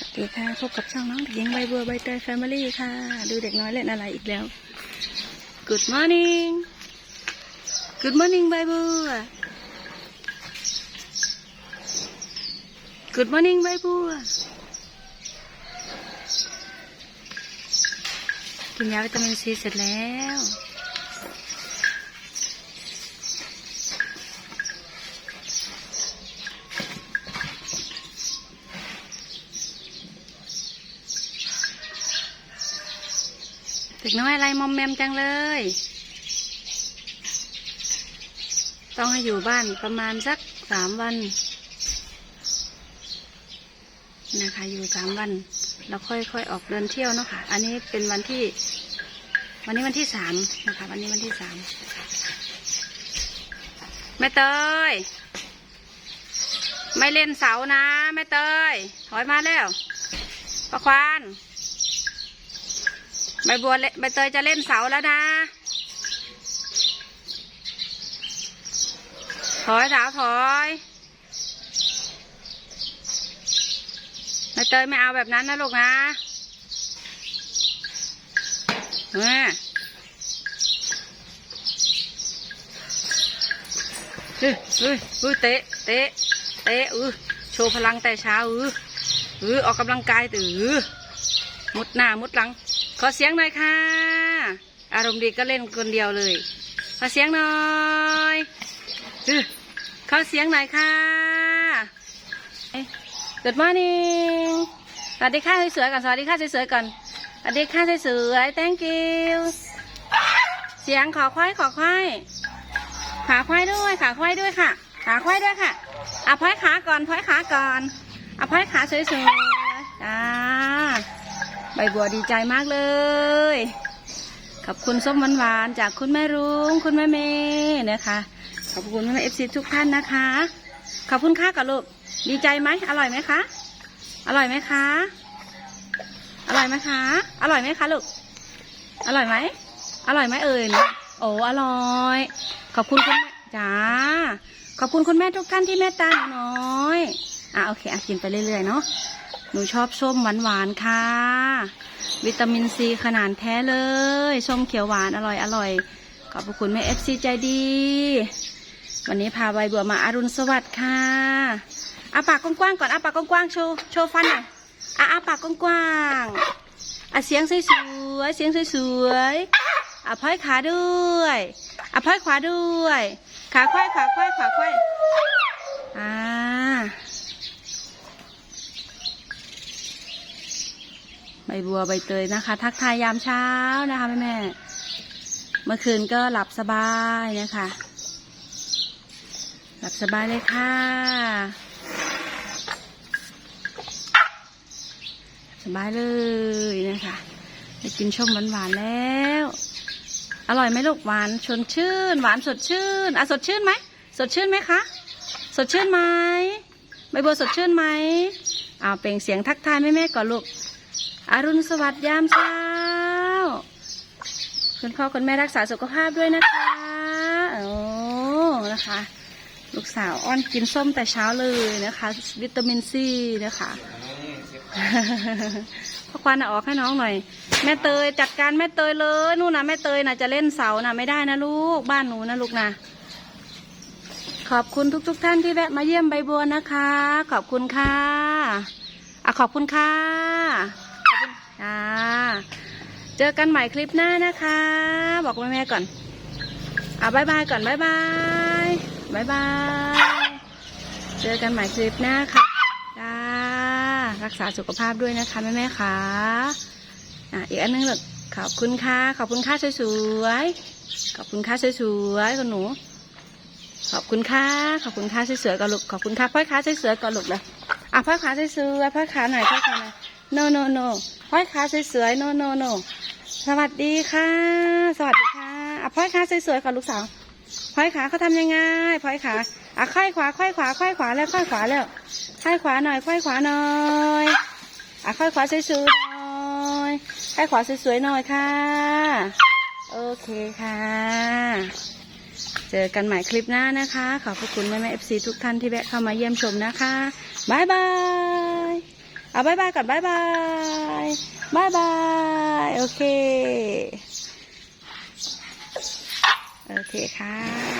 สวัสดีค่ะพบกับช่องน้องเด็กหญิงใบบัวใบเตยแฟมิลี่ค่ะ ดูเด็กน้อยเล่นอะไรอีกแล้ว Good morning Good morning ใบบัว Good morning ใบบัว กินยาวิตามินซีเสร็จแล้ว เด็กน้อยอะไรมอมแมมจังเลย ต้องให้อยู่บ้านประมาณสักสามวัน นะคะอยู่สามวันแล้วค่อยๆออกเดินเที่ยวเนาะค่ะ อันนี้เป็นวันที่ วันนี้วันที่สามนะคะ วันนี้วันที่สามแม่เตยไม่เล่นเสานะแม่เตยถอยมาแล้วประควาน บบัวเล่ใบเตยจะเล่นเสาแล้วนะ ถอยสาวถอยใบเตยไม่เอาแบบนั้นนะลูกนะเออเฮ้ยเฮ้ยเฮ้ยเตะ เตะ เตะอือโชว์พลังแต่เช้าอืออือออกกำลังกายตือมุดหน้ามุดหลัง ขอเสียงหน่อยค่ะ อารมณ์ดีก็เล่นคนเดียวเลย ขอเสียงหน่อยอื้อขอเสียงหน่อยค่ะเอ้ย Good morning สวัสดีค่ะสวยๆก่อน สวัสดีค่ะสวยๆก่อน สวัสดีค่ะสวยๆ thank you เสียงขอควายขอควายขาควายด้วยขาควายด้วยค่ะ ขาควายด้วยค่ะอะพ้อยขาก่อนพ้อยขาก่อนอะพ้อยขาสวยๆอ่าใบบัวดีใจมากเลย ขอบคุณส้มหวานๆจากคุณแม่รุ้งคุณแม่เมย์นะคะ ขอบคุณแม่เอฟซีทุกท่านนะคะ ขอบคุณค่ะกับลูก ดีใจไหมอร่อยไหมคะ อร่อยไหมคะ อร่อยไหมคะ อร่อยไหมคะลูก อร่อยไหม อร่อยไหมเอ่ยโอ้อร่อย ขอบคุณคุณแม่จ้า ขอบคุณคุณแม่ทุกท่านที่เมตตาหนูน้อย อะโอเคอะกินไปเรื่อยๆเนาะ หนูชอบส้มหวานหวานๆค่ะ วิตามินซีขนาดแท้เลย ส้มเขียวหวานอร่อยอร่อยขอบพระคุณแม่เอฟซีใจดี วันนี้พาใบบัวมาอารุณสวัสดิ์ค่ะอาปากกว้างๆก่อนอาปากกว้างๆโชว์โชว์ฟันหน่อยอาอาปากกว้างๆอาเสียงสวยๆเสียงสวยๆอาพ้อยขาด้วยอาพ้อยขวาด้วย ขาควายขาควายขาควายอ่า ใบบัวใบเตยนะคะ ทักทายยามเช้านะคะแม่แม่เมื่อคืนก็หลับสบายนะคะ หลับสบายเลยค่ะ สบายเลยนะคะได้กินชมหวานๆแล้ว อร่อยไหมลูกหวานชนชื่น หวานสดชื่นอะสดชื่นไหมสดชื่นไหมคะ สดชื่นไหมใบบัวสดชื่นไหมอ้าวเปล่งเสียงทักทายแม่แม่ก่อนลูก อรุณสวัสดิ์ยามเช้า คุณพ่อคุณแม่รักษาสุขภาพด้วยนะคะโอ้นะคะ ลูกสาวอ้อนกินส้มแต่เช้าเลยนะคะ วิตามินซีนะคะพ่อควันเอาออกให้น้องหน่อย แม่เตยจัดการแม่เตยเลยนู่นนะแม่เตยนะจะเล่นเสานะไม่ได้นะลูกบ้านหนูนะลูกนะขอบคุณทุกๆทท่านที่แวะมาเยี่ยมใบบัวนะคะ ขอบคุณค่ะอะขอบคุณค่ะ เจอกันใหม่คลิปหน้านะคะ บอกแม่ๆก่อนอะบายบายก่อนบายบายบายบายเจอกันใหม่คลิปหน้าค่ะจ้ารักษาสุขภาพด้วยนะคะแม่ๆค่ะอะอีกอันหนึงลูกขอบคุณค่ะ ขอบคุณค่ะสวยๆขอบคุณค่ะสวยๆคุณหนูขอบคุณค่ะ ขอบคุณค่ะสวยๆก่อนลูกขอบคุณค่ะพ่อยขาสวยๆก่อนลูกเลยอะพ่อยขาสวยๆพ่อยขาหน่อยพ่อยขาหน่อย no no no พ่อยขาสวยๆ no no no สวัสดีค่ะ สวัสดีค่ะอะพ่อยขาสวยๆก่อนลูกสาวพ่อยขาเขาทำยังไงพ่อยขาอะค่อยขวาค่อยขวาค่อยขวาแล้วค่อยขวาแล้วค่อยขวาหน่อยค่อยขวาหน่อยอะค่อยขวาสวยๆหน่อยค่อยขวาสวยๆหน่อยค่ะ โอเคค่ะ เจอกันใหม่คลิปหน้านะคะ ขอบพระคุณแม่แม่เอฟซีทุกท่านที่แวะเข้ามาเยี่ยมชมนะคะบายบายเอาบายบายก่อนบายบาย บายบาย โอเค โอเคค่ะ